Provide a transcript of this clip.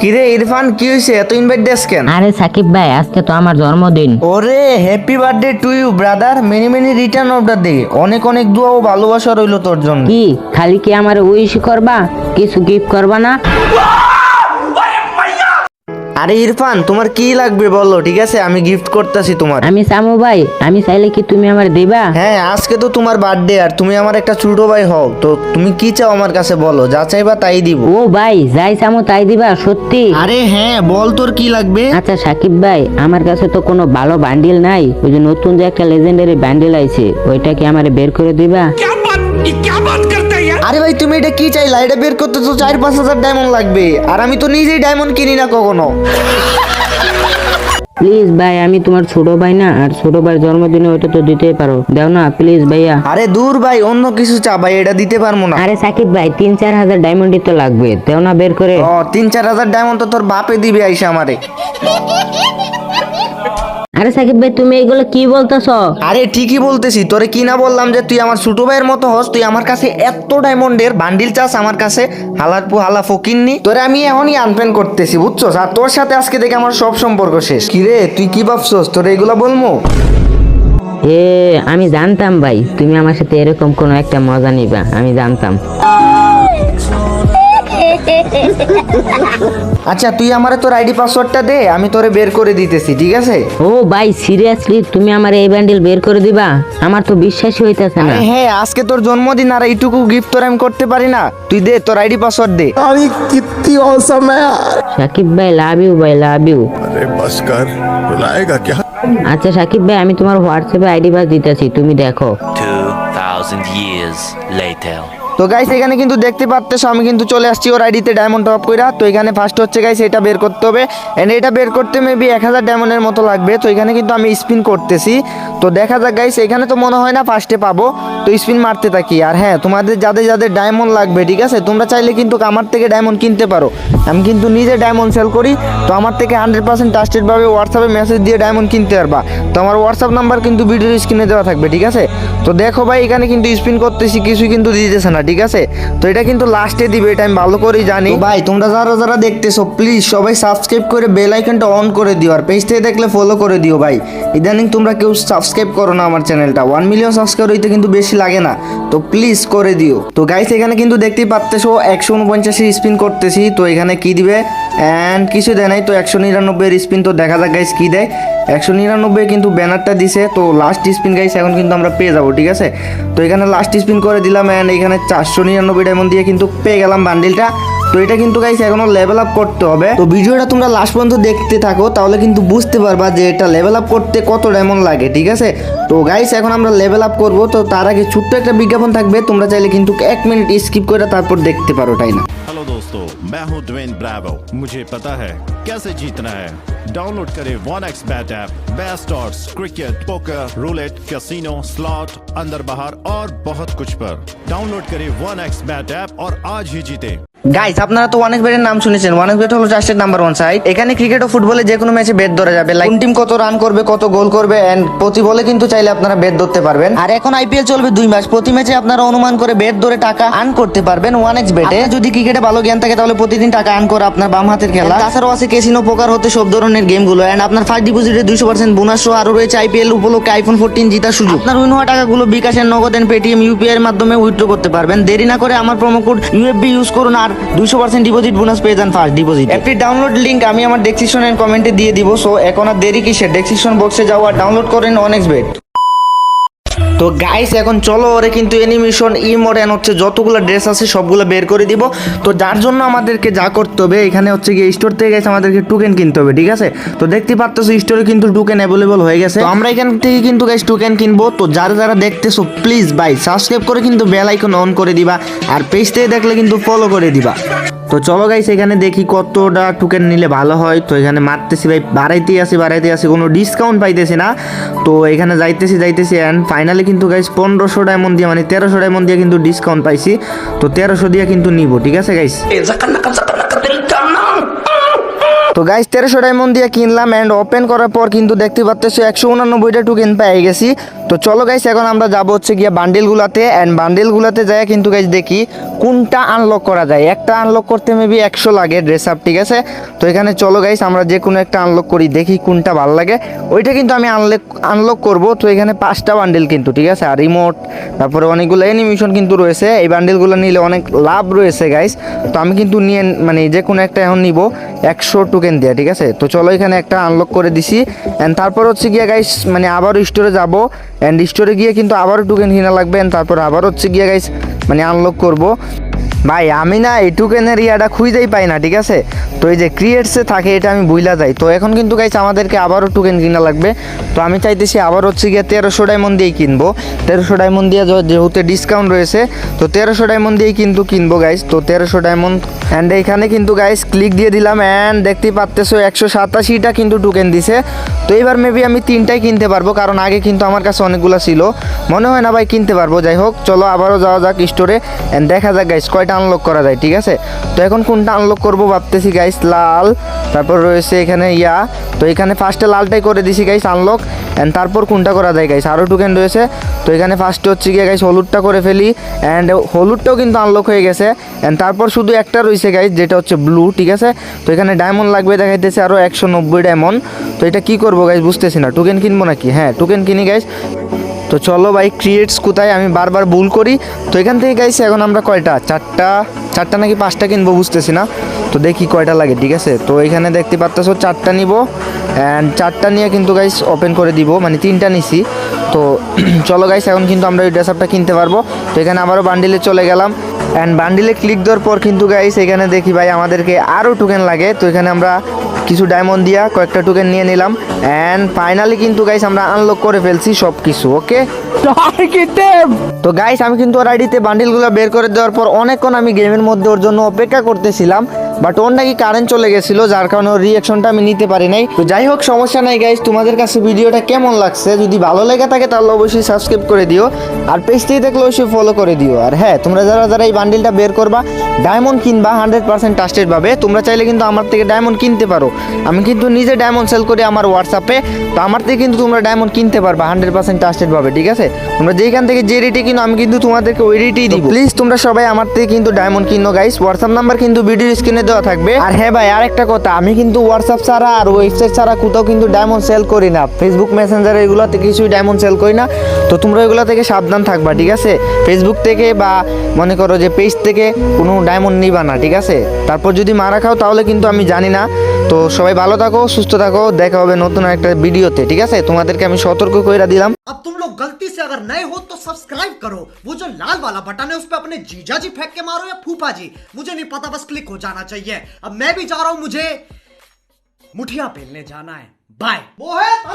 কিরে ইরফান কি হয়েছে এত ইনভাইট দেস কেন? আরে সাকিব ভাই আজকে তো আমার জন্মদিন। ওরে happy birthday to you brother many many return of the day অনেক অনেক দোয়া ও ভালোবাসা রইল তোর জন্য। কি খালি কি আমার উইশ করবা? কিছু গিফট করবা না? আরে ইরফান তোমার কি লাগবে বলো? ঠিক আছে আমি গিফট করতেছি তোমার। আমি সামু ভাই আমি চাইলে কি তুমি আমার দিবা? হ্যাঁ আজকে তো তোমার বার্থডে আর তুমি আমার একটা ছোট ভাই হও। তো তুমি কি চাও আমার কাছে বলো? যা চাইবা তাই দিব। ও ভাই যাই সামু তাই দিবা সত্যি। আরে হ্যাঁ বল তোর কি লাগবে? আচ্ছা সাকিব ভাই আমার কাছে তো কোনো ভালো বান্ডিল নাই। ওই যে নতুন যে একটা লেজেন্ডারি বান্ডিল আইছে ওইটা কি আমার বের করে দিবা? আরে ভাই তুমি এটা কি চাইলা এটা বের করতে তো চার পাঁচ হাজার ডায়মন্ড লাগবে। আর আমি তো নিজেই ডায়মন্ড কিনি না কখনো। প্লিজ ভাই আমি তোমার ছোট ভাই না আর ছোট ভাইয়ের জন্মদিনে ওইটা তো দিতেই পারো। দাও না প্লিজ ভাইয়া। আরে দূর ভাই অন্য কিছু চা ভাই এটা দিতে পারব না। আরে সাকিব ভাই তিন চার হাজার ডায়মন্ডই তো লাগবে। দেও না বের করে। ও তিন চার হাজার ডায়মন্ড তো তোর বাপে দিবে আইসা আমারে। আরে সাকিব ভাই তুমি এগুলো কি বলতেছ? আরে ঠিকই বলতেছি তোরে কি না বললাম যে তুই আমার ছোট ভাইয়ের মতো হস তুই আমার কাছে এত ডায়মন্ডের বান্ডিল চাস আমার কাছে হালার পু হালা ফকিননি তোরে আমি এখনই আনপেন করতেছি বুঝছস? আর তোর সাথে আজকে দেখে আমার সব সম্পর্ক শেষ। কিরে তুই কি ভাবছস? তোরে এগুলা বলব এ আমি জানতাম ভাই তুমি আমার সাথে এরকম কোনো একটা মজা নিবা আমি জানতাম। আচ্ছা তুই আমারে তোর আইডি পাসওয়ার্ডটা দে আমি তোরে বের করে দিতেছি ঠিক আছে ও ভাই সিরিয়াসলি তুমি আমার এই ব্যান্ডেল বের করে দিবা আমার তো বিশ্বাসই হইতাছে না আরে হ্যাঁ আজকে তোর জন্মদিন আর এইটুকু গিফট তোর আমি করতে পারি না তুই দে তোর আইডি পাসওয়ার্ড দে अरे कितनी औसम है यार সাকিব ভাই লাভ ইউ ভাই লাভ ইউ अरे बस कर रुलाएगा क्या আচ্ছা সাকিব ভাই আমি তোমার হোয়াটসঅ্যাপে আইডি পাস দিতেছি তুমি দেখো 2,000 years later. তো গাইস এখানে কিন্তু দেখতে পাচ্ছ আমি কিন্তু চলে আসছি ওর আইডিতে ডায়মন্ড টপ কইরা। তো এখানে ফার্স্ট হচ্ছে গাইস এটা বের করতে হবে। এন্ড এটা বের করতে মেবি এক হাজার ডায়মন্ডের মতো লাগবে। তো এখানে কিন্তু আমি স্পিন করতেছি। তো দেখা যাক গাইস এখানে তো মনে হয় না ফার্স্টে পাবো। তো স্পিন মারতে থাকি। আর হ্যাঁ তোমাদের যাদের যাদের ডায়মন্ড লাগবে, ঠিক আছে? তোমরা চাইলে কিন্তু আমার থেকে ডায়মন্ড কিনতে পারো। আমি কিন্তু নিজে ডায়মন্ড সেল করি। তো আমার থেকে হান্ড্রেড পার্সেন্ট ট্রাস্টেডভাবে হোয়াটসঅ্যাপে মেসেজ দিয়ে ডায়মন্ড কিনতে পারবা। তো আমার হোয়াটসঅ্যাপ নাম্বার কিন্তু ভিডিওর স্ক্রিনে দেওয়া থাকবে, ঠিক আছে? তো দেখো ভাই, এখানে কিন্তু স্পিন করতেছি, কিছুই কিন্তু দিতেছে না। ঠিক আছে? তো এটা কিন্তু লাস্টে দিবে, এটা আমি ভালো করেই জানি। ভাই, তোমরা যারা যারা দেখতেছো প্লিজ সবাই সাবস্ক্রাইব করে বেল আইকনটা অন করে দিও, আর পেজ থেকে দেখলে ফলো করে দিও ভাই। ইদানিং তোমরা কেউ সাবস্ক্রাইব করো না আমার চ্যানেলটা ওয়ান মিলিয়ন সাবস্ক্রাইব হইতে কিন্তু বেশি লাগে না। তো প্লিজ করে দিও। তো গাইস এখানে কিন্তু দেখতেই পাচ্তেছো একশো উনপঞ্চাশি স্পিন করতেছি। তো এখানে কি দিবে? অ্যান্ড কিছু দেয় নাই, তো একশো নিরানব্বইয়ের স্পিন তো দেখা যাক গাইস কি দেয়। একশো নিরানব্বই কিন্তু ব্যানারটা দিছে, তো লাস্ট স্পিন গাইস এখন কিন্তু আমরা পেয়ে যাব, ঠিক আছে? তো এখানে লাস্ট স্পিন করে দিলাম অ্যান্ড এখানে চারশো নিরানব্বই ডায়মন্ড দিয়ে কিন্তু পেয়ে গেলাম বান্ডিলটা তো এটা কিন্তু গাইস এখনও লেভেল আপ করতে হবে। তো ভিডিওটা তোমরা লাস্ট পর্যন্ত দেখতে থাকো, তাহলে কিন্তু বুঝতে পারবা যে এটা লেভেল আপ করতে কত ডায়মন্ড লাগে, ঠিক আছে? তো গাইস এখন আমরা লেভেল আপ করব, তো তার আগে ছোট্ট একটা বিজ্ঞাপন থাকবে, তোমরা চাইলে কিন্তু এক মিনিট স্কিপ করে তারপর দেখতে পারো, তাই না? मैं हूँ द्वेन ब्रावो। मुझे पता है कैसे जीतना है। डाउनलोड करें one X bet app best odds cricket poker roulette casino slot Andar Bahar और बहुत कुछ पर। डाउनलोड करें वन एक्स बैट ऐप और आज ही जीतें। গাইস আপনারা তো অনেক বেটের নাম শুনেছেন। অনেক বেট হলো ট্রাস্টেড নাম্বার ওয়ান সাইট এখানে ক্রিকেট ও ফুটবলে যে কোনো ম্যাচে বেট ধরা যাবে। লাইক কোন টিম কত রান করবে কত গোল করবে এন্ড প্রতি বলে কিন্তু চাইলে আপনারা বেট ধরতে পারবেন। আর এখন আইপিএল চলবে দুই মাস। প্রতি ম্যাচে আপনারা অনুমান করে বেট ধরে টাকা আর্ন করতে পারবেন ওয়ান এক্স বেটে যদি ক্রিকেটে ভালো জ্ঞান থাকে তাহলে প্রতিদিন টাকা আর্ন করে আপনার বাম হাতের খেলা। তাছাড়াও আছে কেসিনো পোকার হতে সব ধরনের গেমগুলো এন্ড আপনার ফার্স্ট ডিপোজিটে দুইশো পার্সেন্ট বোনাস সহ আরও রয়েছে আইপিএল উপলক্ষে আইফোন ফোরটিন জিতার সুযোগ। আপনার উইন হওয়া টাকাগুলো বিকাশের নগদ এন্ড পেটিএম ইউপিআই এর মাধ্যমে উইথড্র করতে পারবেন। দেরি না করে আমার প্রোমো কোড ইউএফবি ইউজ করুন। আর দুইশো পার্সেন্ট ডিপোজিট বোনাস পেয়ে যান ফার্স্ট ডিপোজিট একটি ডাউনলোড লিঙ্ক আমি আমার ডেসক্রিপশন এন্ড কমেন্টে দিয়ে দিব সো এখন আর দেরি কিসের? ডেসক্রিপশন বক্সে যাওয়া ডাউনলোড করেন অনেক বেট তো গাইস এখন চলো, ওরে কিন্তু অ্যানিমেশন ইমোডেন হচ্ছে যতগুলো ড্রেস আছে, সবগুলো বের করে দিব। তো যার জন্য আমাদেরকে যা করতে হবে, এখানে হচ্ছে গিয়ে স্টোর থেকে গেছে আমাদেরকে টোকেন কিনতে হবে, ঠিক আছে? তো দেখতে পাচ্ছ স্টোরে কিন্তু টোকেন অ্যাভেলেবল হয়ে গেছে। তো আমরা এখান থেকে কিন্তু গাইস টোকেন কিনবো। তো যারা যারা দেখতেছো প্লিজ ভাই সাবস্ক্রাইব করে কিন্তু বেল আইকন অন করে দিবা, আর পেজ থেকে দেখলে কিন্তু ফলো করে দিবা। তো চলো গাইস এখানে দেখি কতটা টোকেন নিলে ভালো হয়। তো এখানে মারতেছি ভাই, বাড়াইতেই আসি বাড়াইতে আসি কোনো ডিসকাউন্ট পাইতেছি না। তো এখানে যাইতেছি যাইতেছি অ্যান্ড ফাইনালি কিন্তু গাইস পনেরোশো ডায়মন্ড দিয়ে মানে তেরোশো ডায়মন্ড দিয়ে কিন্তু ডিসকাউন্ট পাইছি। তো তেরোশো দিয়ে কিন্তু নিব, ঠিক আছে গাইস তো গাইস তেরোশো ডায়মন্ড দিয়ে কিনলাম অ্যান্ড ওপেন করার পর কিন্তু দেখতে পাচ্তেছো একশো উনানব্বইটা টোকেন পেয়ে গেছি। তো চলো গাইস এখন আমরা যাব হচ্ছে গিয়ে বান্ডেলগুলাতে অ্যান্ড বান্ডেলগুলাতে যাই কিন্তু গাইস দেখি কোনটা আনলক করা যায়। একটা আনলক করতে মেবি একশো লাগে ড্রেস আপ ঠিক আছে? তো এখানে চলো গাইস আমরা যে কোনো একটা আনলক করি, দেখি কোনটা ভালো লাগে। ওইটা কিন্তু আমি আনলক আনলক করব। তো এখানে পাঁচটা বান্ডিল কিন্তু, ঠিক আছে? আর রিমোট তারপরে অনেকগুলো অ্যানিমেশন কিন্তু রয়েছে। এই বান্ডিলগুলো নিলে অনেক লাভ রয়েছে গাইস তো আমি কিন্তু নিয়ে মানে যে কোনো একটা এখন নিব। একশো টোকেন দিয়ে, ঠিক আছে? তো চলো এখানে একটা আনলক করে দিছি। অ্যান্ড তারপর হচ্ছে গিয়ে গাইস মানে আবারও স্টোরে যাব। অ্যান্ড স্টোরে গিয়ে কিন্তু আবারও টোকেন কিনা লাগবে। অ্যান্ড তারপর আবার হচ্ছে গিয়ে গাইস মানে আনলক করব। ভাই, আমি না এই টোকেনের ইয়াটা খুঁজেই পাই না, ঠিক আছে? তো এই যে ক্রিয়েটসে থাকে, এটা আমি বুইলা যাই। তো এখন কিন্তু গাইস আমাদেরকে আবারও টুকেন কিনা লাগবে। তো আমি চাইতেছি আবার হচ্ছে গিয়ে তেরোশো ডায়মন্ড দিয়েই কিনবো। তেরোশো ডায়মন্ড দিয়ে যেহেতু ডিসকাউন্ট রয়েছে, তো তেরোশো ডায়মন্ড দিয়েই কিন্তু কিনবো গাইস তো তেরোশো ডায়মন্ড অ্যান্ড এখানে কিন্তু গাইস ক্লিক দিয়ে দিলাম অ্যান্ড দেখতেই পারতেছো একশো সাতাশিটা কিন্তু টুকেন দিছে। তো এবার মেবি আমি তিনটাই কিনতে পারব, কারণ আগে কিন্তু আমার কাছে অনেকগুলো ছিল। মনে হয় না ভাই, কিনতে পারব। যাই হোক, চলো আবারও যাওয়া যাক স্টোরে অ্যান্ড দেখা যাক গাইস কয়টা আনলক করা যায়, ঠিক আছে? তো এখন কোনটা আনলক করব ভাবতেছি গাইস লাল। তারপর রয়েছে এখানে ইয়া। তো এখানে ফার্স্টে লালটাই করে দিছি গাইস আনলক অ্যান্ড তারপর কোনটা করা যায় গাইস আরও টোকেন রয়েছে। তো এখানে ফার্স্টে হচ্ছে গিয়ে গাইস হলুদটা করে ফেলি। অ্যান্ড হলুদটাও কিন্তু আনলক হয়ে গেছে। অ্যান্ড তারপর শুধু একটা রয়েছে গাইস যেটা হচ্ছে ব্লু ঠিক আছে? তো এখানে ডায়মন্ড লাগবে, দেখাইতেছে আরও একশো নব্বই ডায়মন্ড তো এটা কি করব গাইস বুঝতেছি না। টোকেন কিনবো নাকি? হ্যাঁ টোকেন কিনি গাইস তো চলো ভাই ক্রিয়েটস কোথায়? আমি বারবার ভুল করি। তো এখান থেকে গাইছি এখন আমরা কয়টা? চারটা চারটা নাকি পাঁচটা কিনবো বুঝতেছি না। তো দেখি কয়টা লাগে, ঠিক আছে? তো এখানে দেখতে পারতেছো চারটা নিব। অ্যান্ড চারটা নিয়ে কিন্তু গাইস ওপেন করে দিব। মানে তিনটা নিছি। তো চলো গাইস এখন কিন্তু আমরা ওই ড্রেস আপটা কিনতে পারব। তো এখানে আবারও বান্ডিলে চলে গেলাম। অ্যান্ড বান্ডিলে ক্লিক দেওয়ার পর কিন্তু গাইস এখানে দেখি ভাই, আমাদেরকে আরও টোকেন লাগে। তো এখানে আমরা কিছু ডায়মন্ড দিয়া কয়েকটা টোকেন নিয়ে নিলাম। অ্যান্ড ফাইনালি কিন্তু গাইস আমরা আনলক করে ফেলছি সব কিছু ওকে তো গাইস আমি কিন্তু ওর আইডিতে বান্ডিলগুলো বের করে দেওয়ার পর অনেকক্ষণ আমি গেমের মধ্যে ওর জন্য অপেক্ষা করতেছিলাম বাট ওর নাকি কারেন্ট চলে গেছিল যার কারণে ওর রিয়াকশনটা আমি নিতে পারি নাই। তো যাই হোক সমস্যা নাই গাইস তোমাদের কাছে ভিডিওটা কেমন লাগছে? যদি ভালো লেগে থাকে তাহলে অবশ্যই সাবস্ক্রাইব করে দিও। আর পেজ থেকে দেখলে অবশ্যই ফলো করে দিও। আর হ্যাঁ তোমরা যারা যারা এই বান্ডিলটা বের করবা ডায়মন্ড কিনবা হান্ড্রেড পার্সেন্ট ট্রাস্টেড পাবে তোমরা চাইলে কিন্তু আমার থেকে ডায়মন্ড কিনতে পারো। আমি কিন্তু নিজে ডায়মন্ড সেল করি আমার হোয়াটসঅ্যাপে তো আমার থেকে কিন্তু তোমরা ডায়মন্ড কিনতে পারবা হান্ড্রেড পার্সেন্ট ট্রাস্টেড পাবে ঠিক আছে? তোমরা যেখান থেকে যে রেটে কিনো আমি কিন্তু তোমাদেরকে ওই রেটেই দিব। প্লিজ তোমরা সবাই আমার থেকে কিন্তু ডায়মন্ড কিনো গাইস হোয়াটসঅ্যাপ নাম্বার কিন্তু ভিডিও স্ক্রিনে দেওয়া থাকবে। আর হ্যাঁ ভাই আরেকটা কথা আমি কিন্তু হোয়াটসঅ্যাপ ছাড়া আর ওয়েবসাইট ছাড়া কোথাও কিন্তু ডায়মন্ড সেল করি না। ফেসবুক মেসেঞ্জার এগুলোতে কিছুই ডায়মন্ড সেল করি না। তো তোমরা এগুলো থেকে সাবধান থাকবা ঠিক আছে ফেসবুক থেকে বা মনে করো যে পেজ থেকে কোনো ডায়মন্ড নিবা না ঠিক আছে তারপর যদি মারা খাও তাহলে কিন্তু আমি জানি না তো সবাই ভালো থাকো সুস্থ থাকো দেখা হবে নতুন একটা ভিডিওতে ঠিক আছে তোমাদেরকে আমি সতর্ক করে দিলাম अब तुम लोग गलती से अगर नए हो तो सब्सक्राइब करो वो जो लाल वाला बटन है उस पर अपने जीजा जी फेंक के मारो या फूफा जी मुझे नहीं पता बस क्लिक हो जाना चाहिए अब मैं भी जा रहा हूं मुझे मुठिया पेलने जाना है बाय मोहित